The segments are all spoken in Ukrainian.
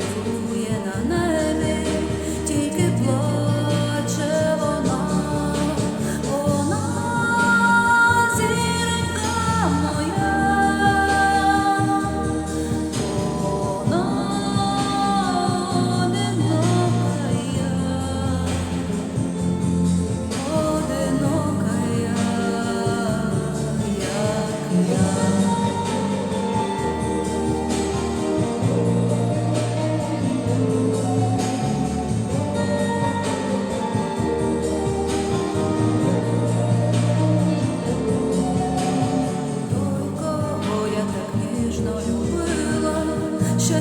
to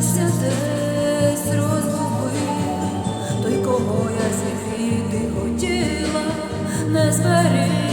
Десь десь розгубив той, кого я зігріти хотіла, не зберіг.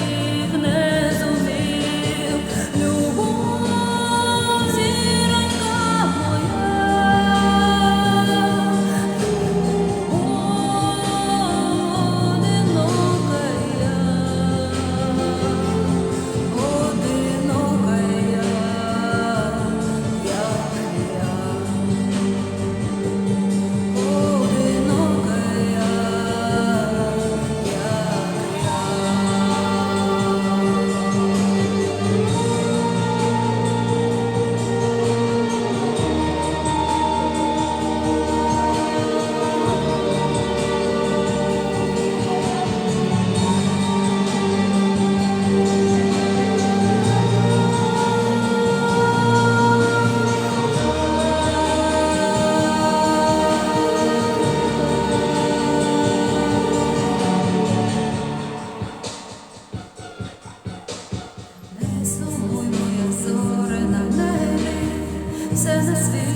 сонце засвіт.